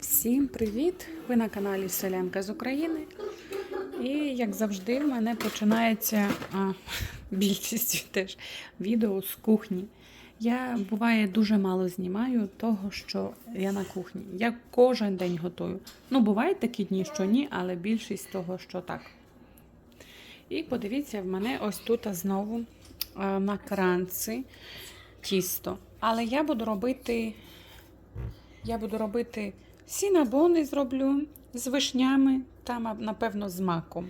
Всім привіт! Ви на каналі Селянка з України. І як завжди, в мене починається а, більшість теж відео з кухні. Я буває дуже мало знімаю того, що я на кухні. Я кожен день готую. Ну, бувають такі дні, що ні, але більшість того, що так. І подивіться, в мене ось тут знову а, на кранці тісто. Але я буду робити я буду робити сінабони зроблю з вишнями та, напевно, з маком.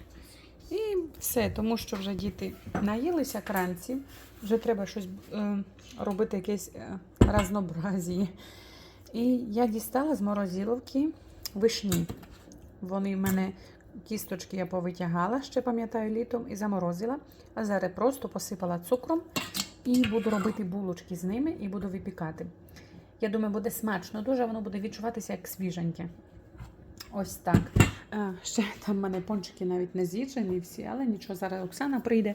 І все, тому що вже діти наїлися кранців, вже треба щось е, робити, якесь е, разнообразіє. І я дістала з морозиловки вишні. Вони в мене кісточки я повитягала, ще пам'ятаю літом, і заморозила. А зараз просто посипала цукром і буду робити булочки з ними і буду випікати. Я думаю, буде смачно. Дуже воно буде відчуватися як свіженьке. Ось так. А, ще там в мене пончики навіть не з'їджені всі, але нічого, зараз Оксана прийде,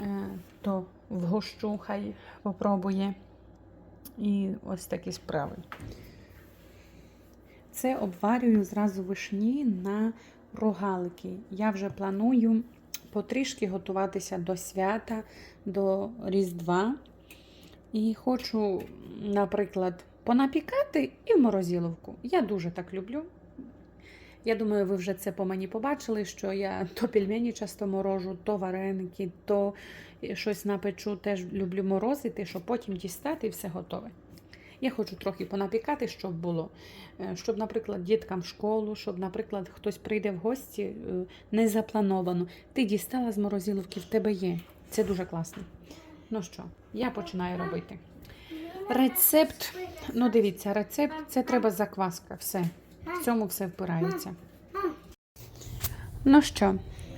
е, то вгощу, хай попробує. І ось такі справи. Це обварюю зразу вишні на рогалики. Я вже планую потрішки готуватися до свята, до Різдва. І хочу, наприклад, понапікати і в морозиловку. Я дуже так люблю. Я думаю, ви вже це по мені побачили, що я то пельмені часто морожу, то вареники, то щось напечу, теж люблю морозити, щоб потім дістати і все готове. Я хочу трохи понапікати, щоб було. Е, Щоб, наприклад, діткам в школу, щоб, наприклад, хтось прийде в гості е, не заплановано. Ти дістала з морозиловки, в тебе є. Це дуже класно. Ну що, я починаю робити. Рецепт, ну дивіться, рецепт це треба закваска. Все. В цьому все впирається. Ну що,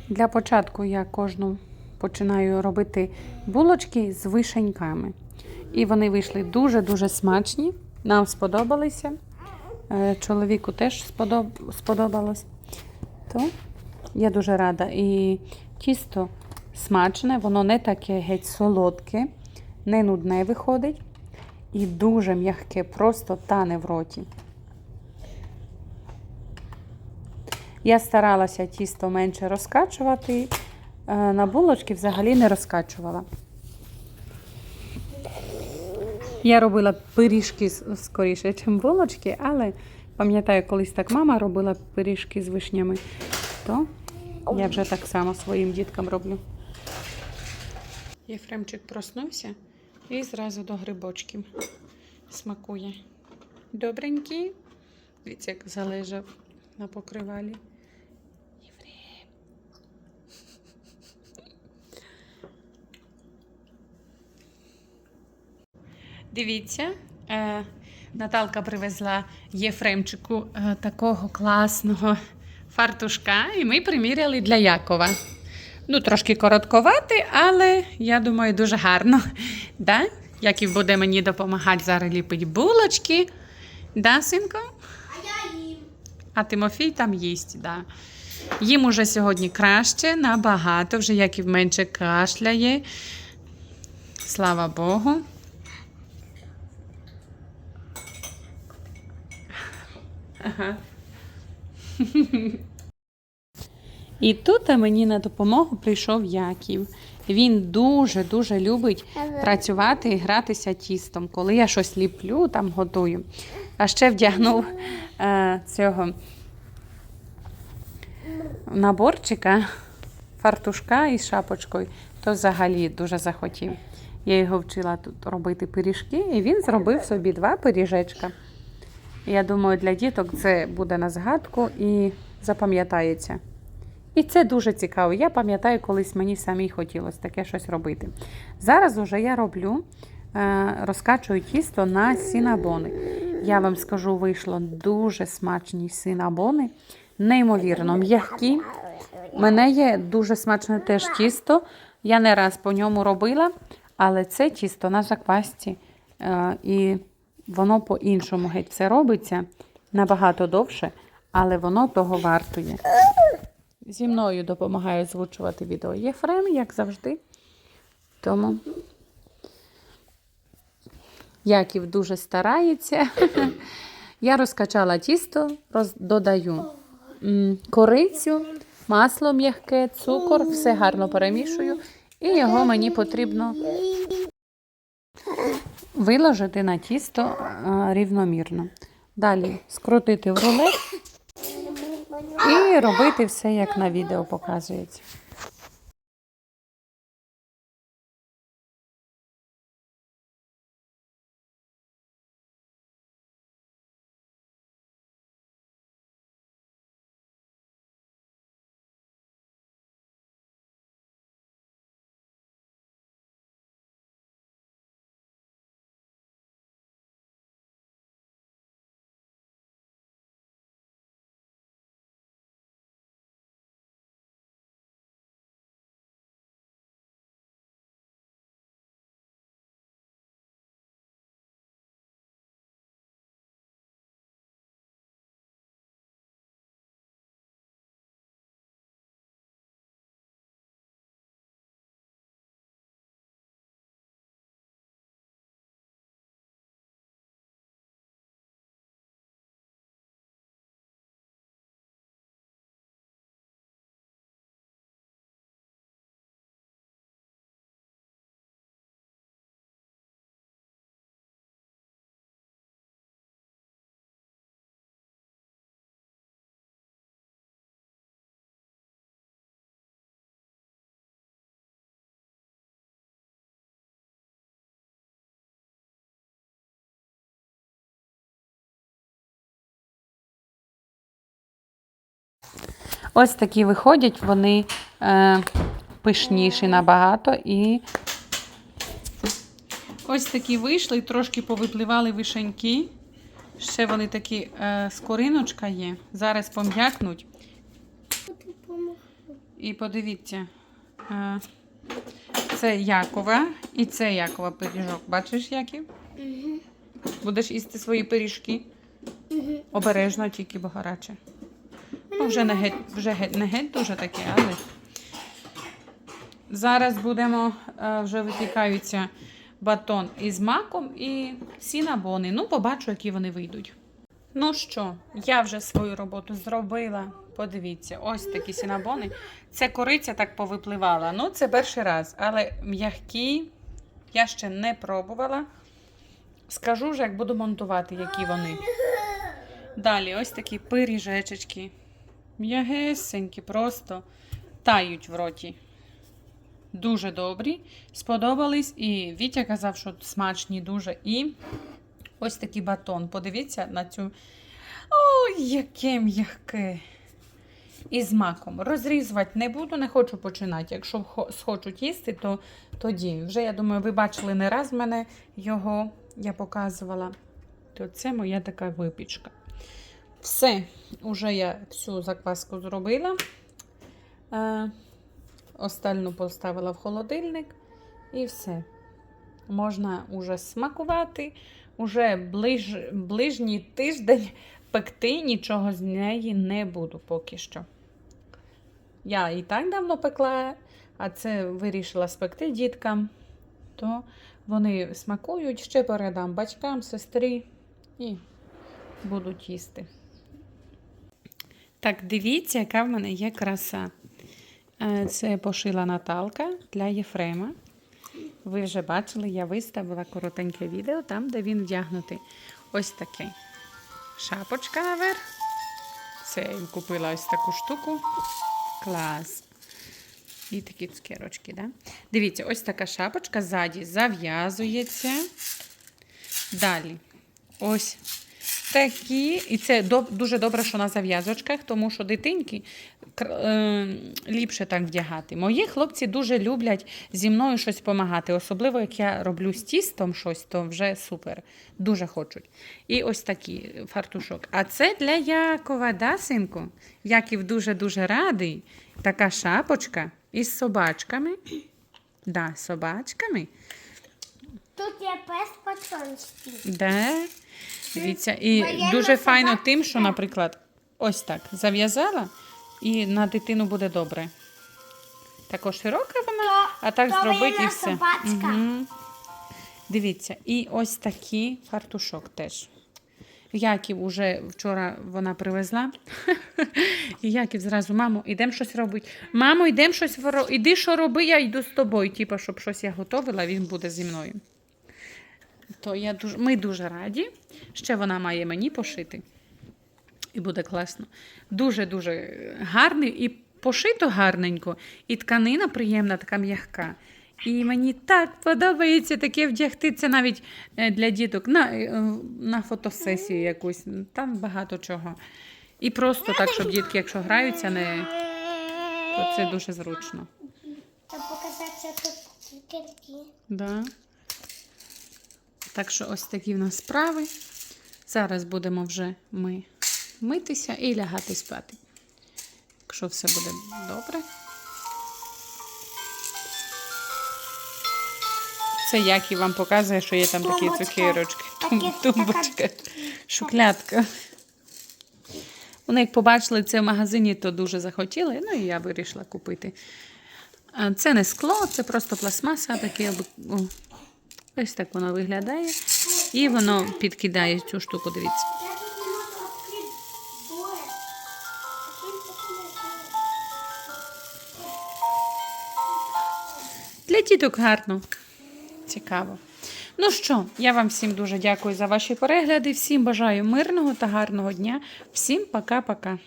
для початку я кожну починаю робити булочки з вишеньками. І вони вийшли дуже-дуже смачні. Нам сподобалися. Е, Чоловіку теж сподобалось. То я дуже рада. І тісто смачне, воно не таке геть солодке, не нудне виходить. І дуже м'яке, просто тане в роті. Я старалася тісто менше розкачувати. е, На булочки взагалі не розкачувала. Я робила пиріжки скоріше, ніж булочки, але пам'ятаю, колись так мама робила пиріжки з вишнями, то я вже так само своїм діткам роблю. Єфремчик проснувся і зразу до грибочків смакує. Добренький. Дивіться, як залежав на покривалі. Єфрем. Дивіться, е, Наталка привезла Єфремчику е, такого класного фартушка, і ми приміряли для Якова. Ну, трошки коротковатий, але я думаю, дуже гарно. Да? Яків буде мені допомагати зараз ліпити булочки. Да, синко? А я їм. А Тимофій там їсть, да. Їм уже сьогодні краще, набагато, вже Яків менше кашляє. Слава Богу. Ага. І тут мені на допомогу прийшов Яків. Він дуже-дуже любить працювати і гратися тістом. Коли я щось ліплю, там готую. А ще вдягнув е, цього наборчика, фартушка із шапочкою, то взагалі дуже захотів. Я його вчила тут робити пиріжки, і він зробив собі два пиріжечка. Я думаю, для діток це буде на згадку і запам'ятається. І це дуже цікаво. Я пам'ятаю, колись мені самій хотілося таке щось робити. Зараз уже я роблю, е, розкачую тісто на сінабони. Я вам скажу, вийшло дуже смачні синабони, неймовірно м'які. У мене є дуже смачне теж тісто. Я не раз по ньому робила, але це тісто на заквасці. Е, І воно по-іншому геть все робиться набагато довше, але воно того вартує. Зі мною допомагає озвучувати відео Єфрем, як завжди. Тому Яків дуже старається. Я розкачала тісто, роз... додаю корицю, масло м'яке, цукор, все гарно перемішую. І його мені потрібно виложити на тісто рівномірно. Далі скрутити в рулет і робити все, як на відео показується. Ось такі виходять, вони е, пишніші набагато і. Ось такі вийшли, трошки повипливали вишеньки. Ще вони такі е, скориночка є. Зараз пом'якнуть. І подивіться, е, це Якова і це Якова пиріжок. Бачиш, Яків? Будеш їсти свої пиріжки? Обережно, тільки бо гаряче. Ну, вже не геть, вже геть, не геть дуже таке, але. Зараз будемо, е, вже випікаються батон із маком і сінабони. Ну, побачу, які вони вийдуть. Ну що, я вже свою роботу зробила. Подивіться, ось такі сінабони. Це кориця так повипливала. Ну, це перший раз, але м'які я ще не пробувала. Скажу вже, як буду монтувати, які вони. Далі, ось такі пиріжечки. М'ягесенькі, просто тають в роті. Дуже добрі. Сподобались. І Вітя казав, що смачні дуже. І ось такий батон. Подивіться на цю. Ой, яке м'яке. І з маком. Розрізувати не буду, не хочу починати. Якщо схочуть їсти, то тоді. Вже, я думаю, ви бачили не раз мене його я показувала. То це моя така випічка. Все, уже я всю закваску зробила. Е, остальну поставила в холодильник і все. Можна уже смакувати. Уже ближ, ближній тиждень пекти нічого з неї не буду поки що. Я і так давно пекла, а це вирішила спекти діткам, то вони смакують, ще передам батькам, сестрі і будуть їсти. Так, дивіться, яка в мене є краса. Е, Це пошила Наталка для Єфрема. Ви вже бачили, я виставила коротеньке відео там, де він вдягнутий. Ось такий. Шапочка наверх. Це я купила ось таку штуку. Клас. І такі цукерочки, да? Дивіться, ось така шапочка ззаді зав'язується. Далі. Ось такі. І це дуже добре, що на зав'язочках, тому що дитинки е, ліпше так вдягати. Мої хлопці дуже люблять зі мною щось допомагати. Особливо, як я роблю з тістом щось, то вже супер. Дуже хочуть. І ось такий фартушок. А це для Якова, да, синку? Яків дуже-дуже радий. Така шапочка із собачками. Да, собачками. Тут є пес патронський. Да. Дивіться, і дуже файно тим, що, наприклад, ось так зав'язала, і на дитину буде добре. Також широка вона, То- а так то зробить і все. Мгм. Дивіться, і ось такий фартушок теж. Яків уже вчора вона привезла. І Яків зразу, мамо, йдемо щось робити. Мамо, йдемо щось Іди, що роби, я йду з тобою. Типа, щоб щось я готувала, він буде зі мною. То я дуже, ми дуже раді. Ще вона має мені пошити. І буде класно. Дуже-дуже гарний і пошито гарненько, і тканина приємна, така м'яка. І мені так подобається таке вдягти. Це навіть е, для діток на, е, на фотосесію якусь. Там багато чого. І просто так, щоб дітки, якщо граються, не, то це дуже зручно. Та показати тут цукерки. Да. Так що ось такі в нас справи. Зараз будемо вже ми митися і лягати спати. Якщо все буде добре. Це як і вам показує, що є там такі цукерочки. Такі- Тумбочка, шуклятка. Вони як побачили це в магазині, то дуже захотіли, ну і я вирішила купити. Це не скло, це просто пластмаса, о, ось так воно виглядає. І воно підкидає цю штуку, дивіться. Для діток гарно. Цікаво. Ну що, я вам всім дуже дякую за ваші перегляди. Всім бажаю мирного та гарного дня. Всім пока-пока.